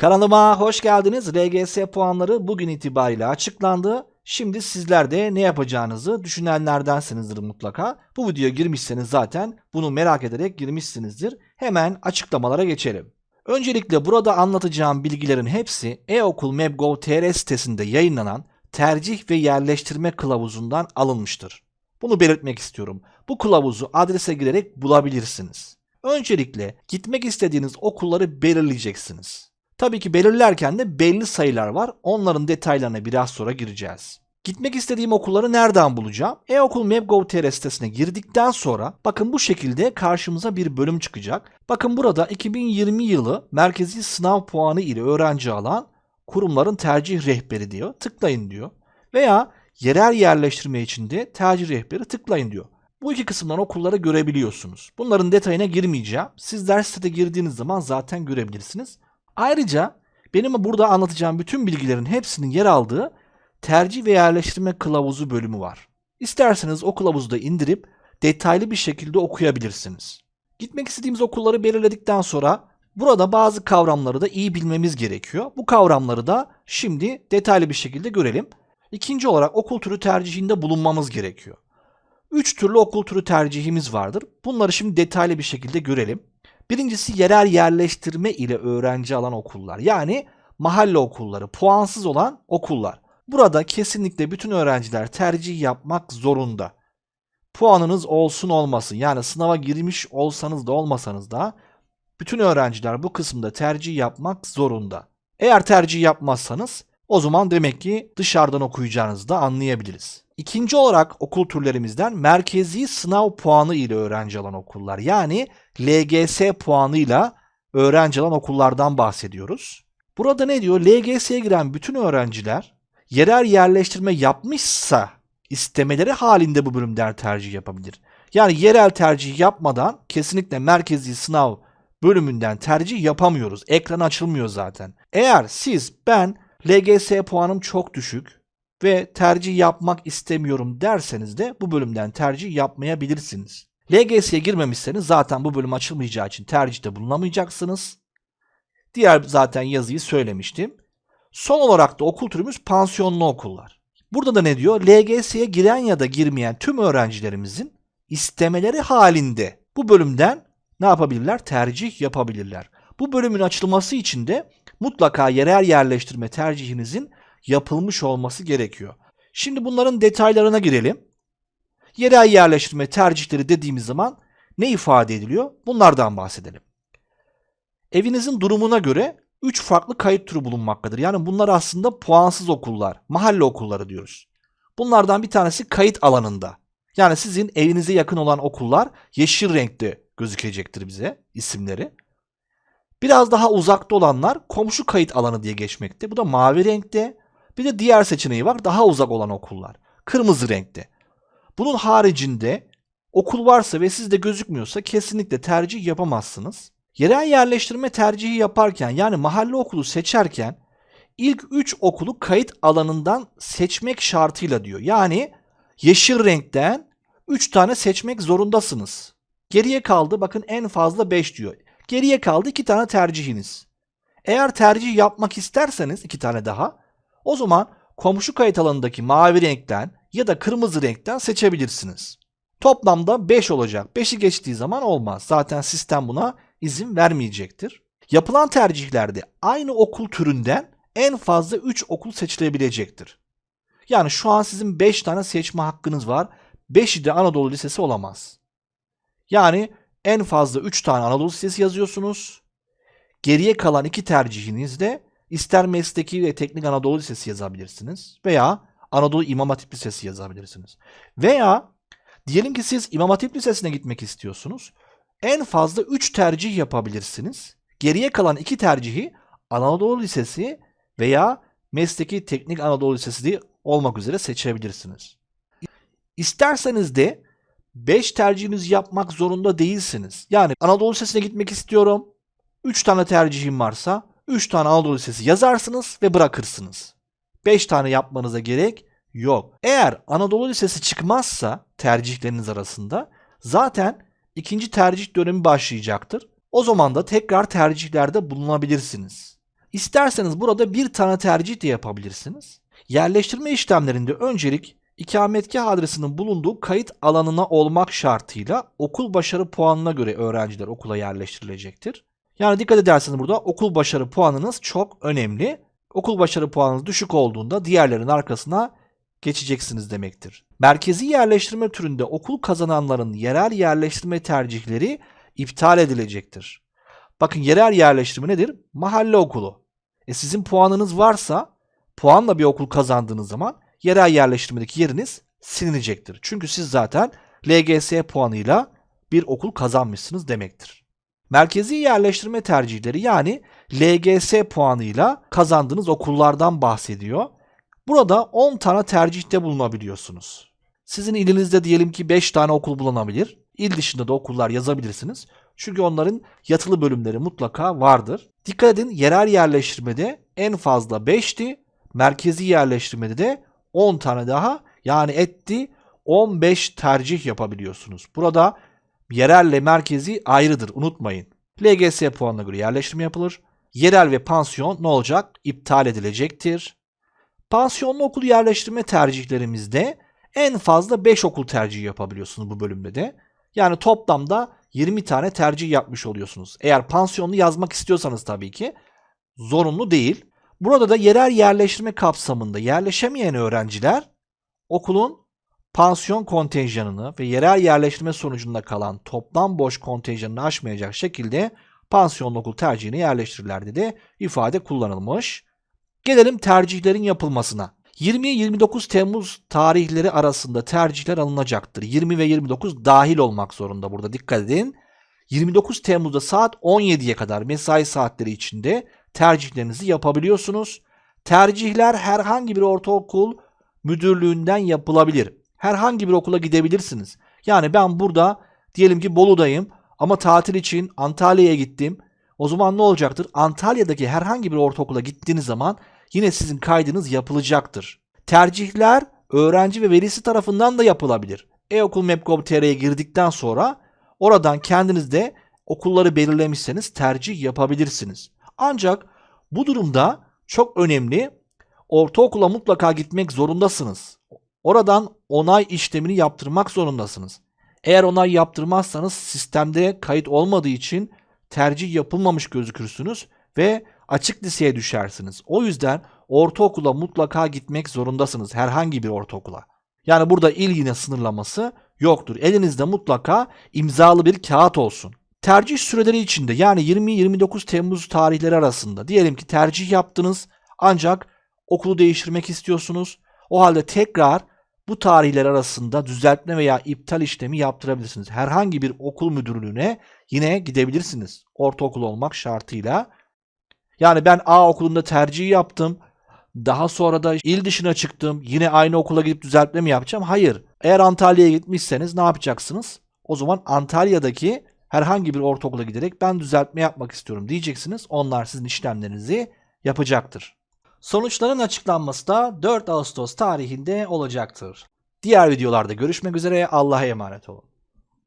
Kanalıma hoş geldiniz. LGS puanları bugün itibariyle açıklandı. Şimdi sizler de ne yapacağınızı düşünenlerdensinizdir mutlaka. Bu videoya girmişseniz zaten bunu merak ederek girmişsinizdir. Hemen açıklamalara geçelim. Öncelikle burada anlatacağım bilgilerin hepsi e-okul map.gov.tr sitesinde yayınlanan tercih ve yerleştirme kılavuzundan alınmıştır. Bunu belirtmek istiyorum. Bu kılavuzu adrese girerek bulabilirsiniz. Öncelikle gitmek istediğiniz okulları belirleyeceksiniz. Tabii ki belirlerken de belli sayılar var. Onların detaylarına biraz sonra gireceğiz. Gitmek istediğim okulları nereden bulacağım? E-okul map.gov.tr sitesine girdikten sonra bakın bu şekilde karşımıza bir bölüm çıkacak. Bakın burada 2020 yılı merkezi sınav puanı ile öğrenci alan kurumların tercih rehberi diyor. Tıklayın diyor. Veya yerel yerleştirme için de tercih rehberi tıklayın diyor. Bu iki kısımdan okulları görebiliyorsunuz. Bunların detayına girmeyeceğim. Sizler sitede girdiğiniz zaman zaten görebilirsiniz. Ayrıca benim burada anlatacağım bütün bilgilerin hepsinin yer aldığı tercih ve yerleştirme kılavuzu bölümü var. İsterseniz o kılavuzu da indirip detaylı bir şekilde okuyabilirsiniz. Gitmek istediğimiz okulları belirledikten sonra burada bazı kavramları da iyi bilmemiz gerekiyor. Bu kavramları da şimdi detaylı bir şekilde görelim. İkinci olarak okul türü tercihinde bulunmamız gerekiyor. Üç türlü okul türü tercihimiz vardır. Bunları şimdi detaylı bir şekilde görelim. Birincisi yerel yerleştirme ile öğrenci alan okullar. Yani mahalle okulları, puansız olan okullar. Burada kesinlikle bütün öğrenciler tercih yapmak zorunda. Puanınız olsun olmasın yani sınava girmiş olsanız da olmasanız da bütün öğrenciler bu kısımda tercih yapmak zorunda. Eğer tercih yapmazsanız o zaman demek ki dışarıdan okuyacağınızı da anlayabiliriz. İkinci olarak okul türlerimizden merkezi sınav puanı ile öğrenci alan okullar. Yani LGS puanıyla öğrenci alan okullardan bahsediyoruz. Burada ne diyor? LGS'ye giren bütün öğrenciler yerel yerleştirme yapmışsa istemeleri halinde bu bölümden tercih yapabilir. Yani yerel tercih yapmadan kesinlikle merkezi sınav bölümünden tercih yapamıyoruz. Ekran açılmıyor zaten. Eğer siz ben LGS puanım çok düşük ve tercih yapmak istemiyorum derseniz de bu bölümden tercih yapmayabilirsiniz. LGS'ye girmemişseniz zaten bu bölüm açılmayacağı için tercihte bulunamayacaksınız. Diğer zaten yazıyı söylemiştim. Son olarak da okul türümüz pansiyonlu okullar. Burada da ne diyor? LGS'ye giren ya da girmeyen tüm öğrencilerimizin istemeleri halinde bu bölümden ne yapabilirler? Tercih yapabilirler. Bu bölümün açılması için de mutlaka yerel yerleştirme tercihinizin yapılmış olması gerekiyor. Şimdi bunların detaylarına girelim. Yerel yerleştirme tercihleri dediğimiz zaman ne ifade ediliyor? Bunlardan bahsedelim. Evinizin durumuna göre 3 farklı kayıt türü bulunmaktadır. Yani bunlar aslında puansız okullar, mahalle okulları diyoruz. Bunlardan bir tanesi kayıt alanında. Yani sizin evinize yakın olan okullar yeşil renkte gözükecektir bize isimleri. Biraz daha uzakta olanlar komşu kayıt alanı diye geçmekte. Bu da mavi renkte. Bir de diğer seçeneği var daha uzak olan okullar. Kırmızı renkte. Bunun haricinde okul varsa ve sizde gözükmüyorsa kesinlikle tercih yapamazsınız. Yerel yerleştirme tercihi yaparken yani mahalle okulu seçerken ilk 3 okulu kayıt alanından seçmek şartıyla diyor. Yani yeşil renkten 3 tane seçmek zorundasınız. Geriye kaldı bakın en fazla 5 diyor. Geriye kaldı 2 tane tercihiniz. Eğer tercih yapmak isterseniz 2 tane daha o zaman komşu kayıt alanındaki mavi renkten ya da kırmızı renkten seçebilirsiniz. Toplamda 5 olacak. 5'i geçtiği zaman olmaz. Zaten sistem buna izin vermeyecektir. Yapılan tercihlerde aynı okul türünden en fazla 3 okul seçilebilecektir. Yani şu an sizin 5 tane seçme hakkınız var. 5'i de Anadolu Lisesi olamaz. Yani en fazla 3 tane Anadolu Lisesi yazıyorsunuz. Geriye kalan 2 tercihinizde ister mesleki ve teknik Anadolu Lisesi yazabilirsiniz veya Anadolu İmam Hatip Lisesi yazabilirsiniz. Veya diyelim ki siz İmam Hatip Lisesi'ne gitmek istiyorsunuz. En fazla 3 tercih yapabilirsiniz. Geriye kalan 2 tercihi Anadolu Lisesi veya Mesleki Teknik Anadolu Lisesi olmak üzere seçebilirsiniz. İsterseniz de 5 tercihiniz yapmak zorunda değilsiniz. Yani Anadolu Lisesi'ne gitmek istiyorum. 3 tane tercihim varsa 3 tane Anadolu Lisesi yazarsınız ve bırakırsınız. 5 tane yapmanıza gerek yok. Eğer Anadolu Lisesi çıkmazsa tercihleriniz arasında zaten ikinci tercih dönemi başlayacaktır. O zaman da tekrar tercihlerde bulunabilirsiniz. İsterseniz burada bir tane tercih de yapabilirsiniz. Yerleştirme işlemlerinde öncelik ikametgah adresinin bulunduğu kayıt alanına olmak şartıyla okul başarı puanına göre öğrenciler okula yerleştirilecektir. Yani dikkat ederseniz burada okul başarı puanınız çok önemli. Okul başarı puanınız düşük olduğunda diğerlerin arkasına geçeceksiniz demektir. Merkezi yerleştirme türünde okul kazananların yerel yerleştirme tercihleri iptal edilecektir. Bakın yerel yerleştirme nedir? Mahalle okulu. E sizin puanınız varsa puanla bir okul kazandığınız zaman yerel yerleştirmedeki yeriniz silinecektir. Çünkü siz zaten LGS puanıyla bir okul kazanmışsınız demektir. Merkezi yerleştirme tercihleri yani LGS puanıyla kazandığınız okullardan bahsediyor. Burada 10 tane tercihte bulunabiliyorsunuz. Sizin ilinizde diyelim ki 5 tane okul bulunabilir. İl dışında da okullar yazabilirsiniz. Çünkü onların yatılı bölümleri mutlaka vardır. Dikkat edin yerel yerleştirmede en fazla 5'ti. Merkezi yerleştirmede de 10 tane daha yani etti 15 tercih yapabiliyorsunuz. Burada yerelle merkezi ayrıdır unutmayın. LGS puanına göre yerleştirme yapılır. Yerel ve pansiyon ne olacak? İptal edilecektir. Pansiyonlu okul yerleştirme tercihlerimizde en fazla 5 okul tercihi yapabiliyorsunuz bu bölümde de. Yani toplamda 20 tane tercih yapmış oluyorsunuz. Eğer pansiyonlu yazmak istiyorsanız tabii ki zorunlu değil. Burada da yerel yerleştirme kapsamında yerleşemeyen öğrenciler okulun pansiyon kontenjanını ve yerel yerleştirme sonucunda kalan toplam boş kontenjanını aşmayacak şekilde pansiyonlu okul tercihine yerleştirirler dedi ifade kullanılmış. Gelelim tercihlerin yapılmasına. 20-29 Temmuz tarihleri arasında tercihler alınacaktır. 20 ve 29 dahil olmak zorunda burada dikkat edin. 29 Temmuz'da saat 17'ye kadar mesai saatleri içinde tercihlerinizi yapabiliyorsunuz. Tercihler herhangi bir ortaokul müdürlüğünden yapılabilir. Herhangi bir okula gidebilirsiniz. Yani ben burada diyelim ki Bolu'dayım ama tatil için Antalya'ya gittim. O zaman ne olacaktır? Antalya'daki herhangi bir ortaokula gittiğiniz zaman yine sizin kaydınız yapılacaktır. Tercihler öğrenci ve velisi tarafından da yapılabilir. E-okul Map.gov.tr'ye girdikten sonra oradan kendiniz de okulları belirlemişseniz tercih yapabilirsiniz. Ancak bu durumda çok önemli ortaokula mutlaka gitmek zorundasınız. Oradan onay işlemini yaptırmak zorundasınız. Eğer onay yaptırmazsanız sistemde kayıt olmadığı için tercih yapılmamış gözükürsünüz ve açık liseye düşersiniz. O yüzden ortaokula mutlaka gitmek zorundasınız herhangi bir ortaokula. Yani burada il yine sınırlaması yoktur. Elinizde mutlaka imzalı bir kağıt olsun. Tercih süreleri içinde yani 20-29 Temmuz tarihleri arasında diyelim ki tercih yaptınız ancak okulu değiştirmek istiyorsunuz. O halde tekrar bu tarihler arasında düzeltme veya iptal işlemi yaptırabilirsiniz. Herhangi bir okul müdürlüğüne yine gidebilirsiniz. Ortaokul olmak şartıyla. Yani ben A okulunda tercih yaptım. Daha sonra da il dışına çıktım. Yine aynı okula gidip düzeltme mi yapacağım? Hayır. Eğer Antalya'ya gitmişseniz ne yapacaksınız? O zaman Antalya'daki herhangi bir ortaokula giderek ben düzeltme yapmak istiyorum diyeceksiniz. Onlar sizin işlemlerinizi yapacaktır. Sonuçların açıklanması da 4 Ağustos tarihinde olacaktır. Diğer videolarda görüşmek üzere. Allah'a emanet olun.